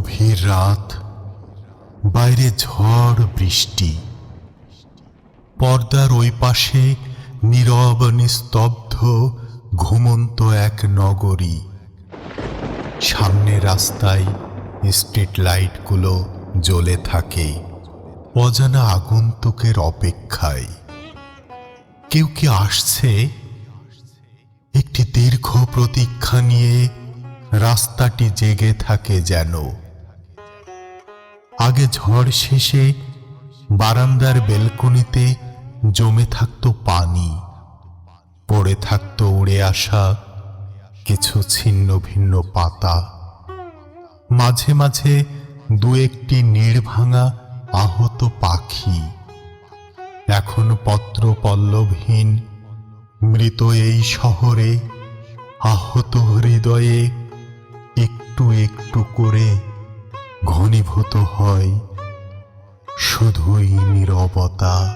গভীর রাত, বাইরে ঝড় বৃষ্টি। পর্দার ওই পাশে নীরব, নিস্তব্ধ, ঘুমন্ত এক নগরী। সামনে রাস্তায় স্ট্রিট লাইটগুলো জ্বলে থাকে, অজানা আগন্তুকের অপেক্ষায়। কেউ কি আসছে? একটি দীর্ঘ প্রতীক্ষা নিয়ে রাস্তাটি জেগে থাকে যেন। আগে ঝড় শেষে বারান্দার বেলকনিতে জমে থাকত পানি, পড়ে থাকত উড়ে আসা কিছু ছিন্ন ভিন্ন পাতা। মাঝে মাঝে দু একটি ভাঙা আহত পাখি। এখন পত্র পল্লবহীন মৃত এই শহরে আহত হৃদয়ে একটু একটু করে ঘনীভূত হয় শুধুই নীরবতা।